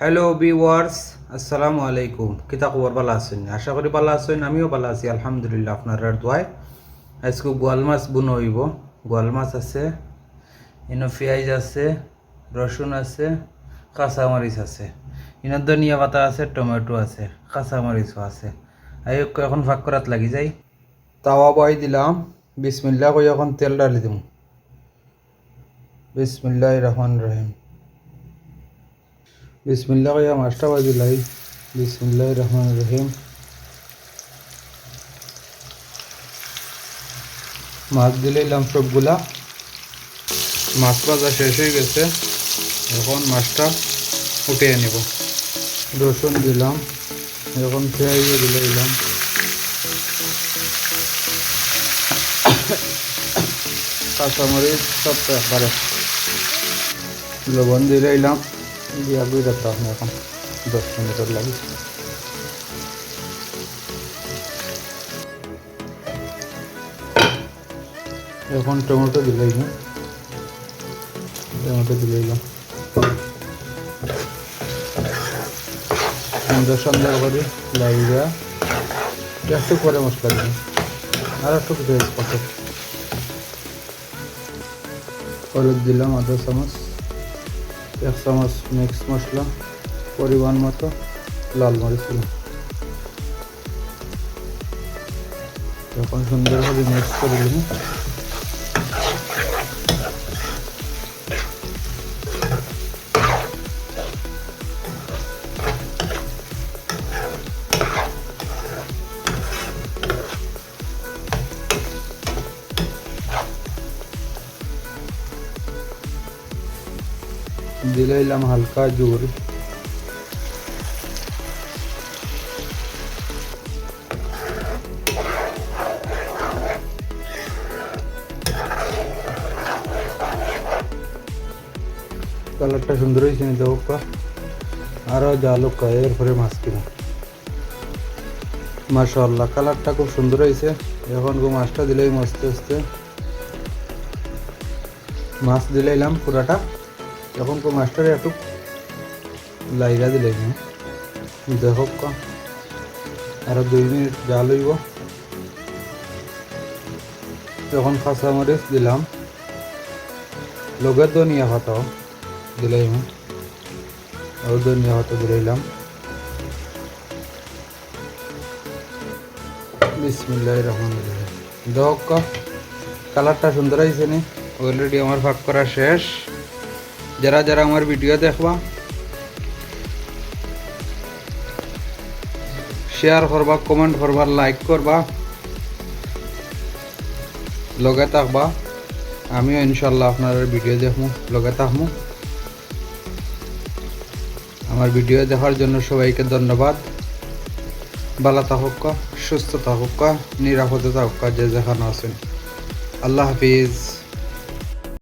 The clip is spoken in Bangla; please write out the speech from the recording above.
হ্যালো ভিউয়ার্স আসসালামু আলাইকুম কিতা খবর, ভালো আছেন? আশা করি ভালো আছেন, আমিও ভালো আছি, আলহামদুলিল্লাহ, আপনার দোয়ায়। আজকে গোয়াল মাছ বুনো হইব। গোয়াল মাছ আছে ইনো পেঁয়াজ আছে, রসুন আছে, কাঁচামরিচ আছে। ইনো ধনিয়া পাতা আছে, টমেটো আছে, কাঁচামরিচও আছে। আই এখন ভাগ করাত লাগি যাই। তাওয়া বয় দিলাম। বিসমিল্লা কই এখন তেল ডালি দিম। বিসমিল্লাহ রহমান রহিম। বিসমিল্লা কইয়া মাছটা বাজিলাই বিসমিল্লাহ রহমান রহিম। মাছ দিলাম সবগুলা। মাছ ভাজা শেষ হয়ে গেছে। এখন মাছটা উঠিয়ে নেব। রসুন দিলাম। এখন পেঁয়াজ দিলাম। কাঁচামরিচ সব একবারে। লবণ দিলে এলাম দিয়া বুঝে রাখতাম এখন দশ মিনিটের লাগে। এখন টমেটো দিলাই না। টমেটো দিলাইলাম সুন্দর সুন্দর করে লাগিয়ে একটু পরে মশলা দিলাম। আর একটু পেঁয়াজ হলুদ দিলাম আধা চামচ। এক চামচ মিক্স মশলা পরিমাণ মতো লাল মরিচ এখন সুন্দরভাবে মিক্স করে দিলাম। দিলাইলাম হালকা জোর। কালারটা সুন্দর হয়েছে দেখো আরও জালুক এরপরে মাছ কিনা মাশাল্লাহ কালারটা খুব সুন্দর হয়েছে। এখন মাছটা দিলেই মস্তে আস্তে মাছ দিলাইলাম পুরাটা। এখন কো মাস্টারে একটু লাইগা দিলে দেখো আরও দুই মিনিট জাল হইব যখন কাঁচা মরিচ দিলাম। লগে ধনিয়া পাতাও দিলাইম আর ধনিয়া পাতা দিলাইলাম বিসমিল্লাহ রহমান দেখ কালারটা সুন্দর হয়েছে নি। অলরেডি আমার ভাগ করা শেষ। যারা যারা আমার ভিডিও দেখবা শেয়ার করবা কমেন্ট করবা লাইক করবা লগে থাকবা আমিও ইনশাল্লাহ আপনার ভিডিও দেখব লগে থাকব আমার ভিডিও দেখার জন্য সবাইকে ধন্যবাদ ভালো থাকুক সুস্থ থাকুক নিরাপদে থাকুক যে যেখানে আছেন আল্লাহ হাফিজ